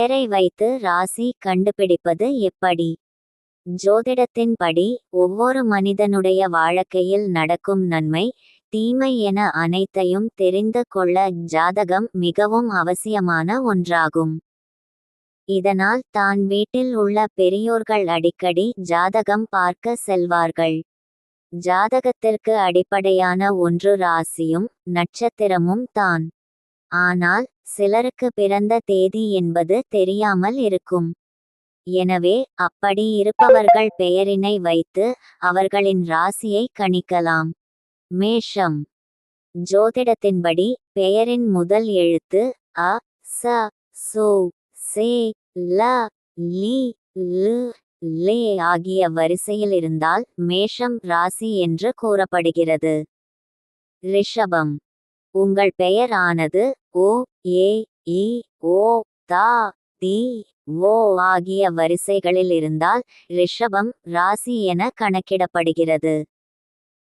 பெயரை வைத்து ராசி கண்டுபிடிப்பது எப்படி? ஜோதிடத்தின்படி ஒவ்வொரு மனிதனுடைய வாழ்க்கையில் நடக்கும் நன்மை தீமை என அனைத்தையும் தெரிந்து கொள்ள ஜாதகம் மிகவும் அவசியமான ஒன்றாகும். இதனால் தான் வீட்டில் உள்ள பெரியோர்கள் அடிக்கடி ஜாதகம் பார்க்க செல்வார்கள். ஜாதகத்திற்கு அடிப்படையான ஒன்று ராசியும் நட்சத்திரமும் தான். ஆனால் சிலருக்கு பிறந்த தேதி என்பது தெரியாமல் இருக்கும். எனவே அப்படி இருப்பவர்கள் பெயரினை வைத்து அவர்களின் ராசியை கணிக்கலாம். மேஷம். ஜோதிடத்தின்படி பெயரின் முதல் எழுத்து அ ச சு சே ல லி லு லே ஆகிய வரிசையில் இருந்தால் மேஷம் ராசி என்று கூறப்படுகிறது. ரிஷபம். உங்கள் பெயரானது ஓ ஏ இ ஓ தா தி ஓ ஆகிய வரிசைகளில் இருந்தால் ரிஷபம் ராசி என கணக்கிடப்படுகிறது.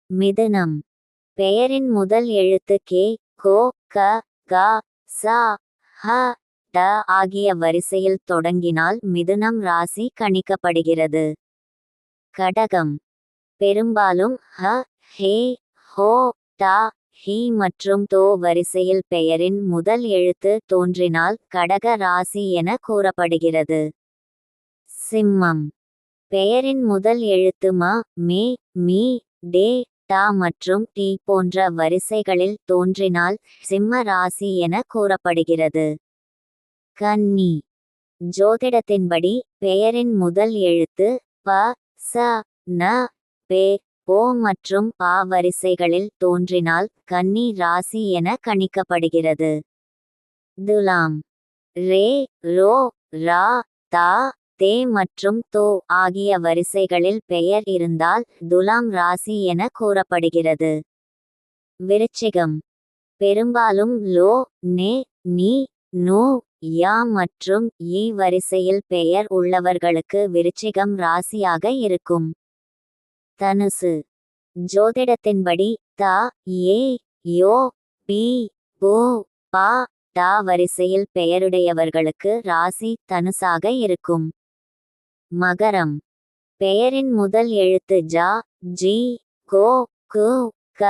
மிதுனம். பெயரின் முதல் எழுத்து கே கோ க க ச ஹ ட ஆகிய வரிசையில் தொடங்கினால் மிதுனம் ராசி கணிக்கப்படுகிறது. கடகம். பெரும்பாலும் ஹ ஹே ஹோ ட ஹி மற்றும் தோ வரிசையில் பெயரின் முதல் எழுத்து தோன்றினால் கடக ராசி என கூறப்படுகிறது. சிம்மம். பெயரின் முதல் எழுத்து ம மே மீ டே டா மற்றும் டி போன்ற வரிசைகளில் தோன்றினால் சிம்ம ராசி என கூறப்படுகிறது. கன்னி. ஜோதிடத்தின்படி பெயரின் முதல் எழுத்து ப ச ந பே ஓ மற்றும் பா வரிசைகளில் தோன்றினால் கன்னி ராசி என கணிக்கப்படுகிறது. துலாம். ரே ரோ ரா தா தே மற்றும் தோ ஆகிய வரிசைகளில் பெயர் இருந்தால் துலாம் ராசி என கூறப்படுகிறது. விருச்சிகம். பெரும்பாலும் லோ நே நீ நோ யா மற்றும் ஈ வரிசையில் பெயர் உள்ளவர்களுக்கு விருச்சிகம் ராசியாக இருக்கும். தனுசு. ஜோதிடத்தின்படி த ஏ யோ பி பு பா டா வரிசையில் பெயருடையவர்களுக்கு ராசி தனுசாக இருக்கும். மகரம். பெயரின் முதல் எழுத்து ஜா ஜி கோ கு க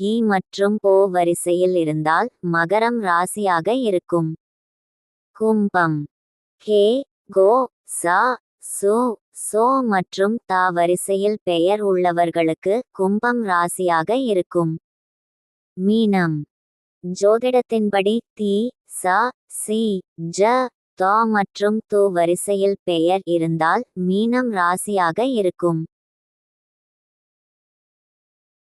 இ மற்றும் போ வரிசையில் இருந்தால் மகரம் ராசியாக இருக்கும். கும்பம். கே கோ சா சோ சோ மற்றும் தா வரிசையில் பெயர் உள்ளவர்களுக்கு கும்பம் ராசியாக இருக்கும். மீனம். ஜோதிடத்தின்படி தி ச சி ஜ தோ மற்றும் து வரிசையில் பெயர் இருந்தால் மீனம் ராசியாக இருக்கும்.